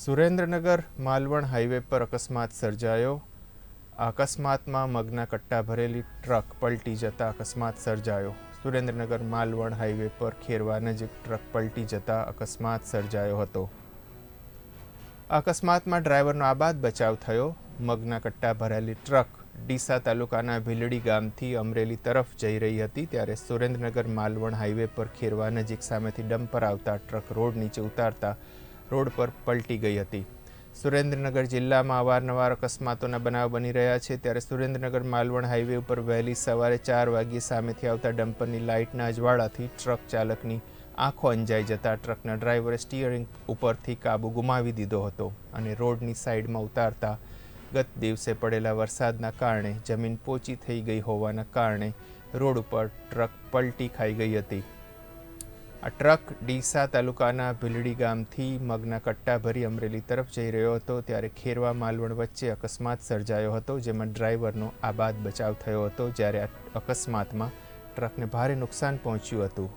Surendranagar Malvan highway પર અકસ્માત સર્જાયો. અકસ્માતમાં મગના કટ્ટા ભરેલી ટ્રક પલટી જતા અકસ્માત સર્જાયો. સુરેન્દ્રનગર માલવણ હાઈવે પર ખેરવા નજીક ટ્રક પલટી જતા અકસ્માત સર્જાયો હતો. અકસ્માતમાં ડ્રાઈવરનો આબાદ બચાવ થયો. મગના કટ્ટા ભરેલી ટ્રક ડીસા તાલુકાના ભીલડી ગામથી અમરેલી તરફ જઈ રહી હતી ત્યારે સુરેન્દ્રનગર માલવણ હાઈવે પર ખેરવા નજીક સામેથી ડમ્પર આવતા ટ્રક રોડ નીચે ઉતારતા રોડ પર પલટી ગઈ હતી. સુરેન્દ્રનગર જિલ્લામાં અવારનવાર અકસ્માતોના બનાવ બની રહ્યા છે. ત્યારે સુરેન્દ્રનગર માલવણ હાઈવે ઉપર વહેલી સવારે ચાર વાગ્યે સામેથી આવતા ડમ્પરની લાઇટના અજવાળાથી ટ્રક ચાલકની આંખો અંજાઈ જતા ટ્રકના ડ્રાઈવરે સ્ટીયરિંગ ઉપરથી કાબુ ગુમાવી દીધો હતો અને રોડની સાઈડમાં ઉતારતા ગત દિવસે પડેલા વરસાદના કારણે જમીન પોચી થઈ ગઈ હોવાના કારણે રોડ ઉપર ટ્રક પલટી ખાઈ ગઈ હતી. આ ટ્રક ડીસા તાલુકાના ભીલડી ગામથી મગના કટ્ટા ભરી અમરેલી તરફ જઈ રહ્યો હતો ત્યારે ખેરવા માલવણ વચ્ચે અકસ્માત સર્જાયો હતો, જેમાં ડ્રાઈવરનો આબાદ બચાવ થયો હતો, જ્યારે અકસ્માતમાં ટ્રકને ભારે નુકસાન પહોંચ્યું હતું.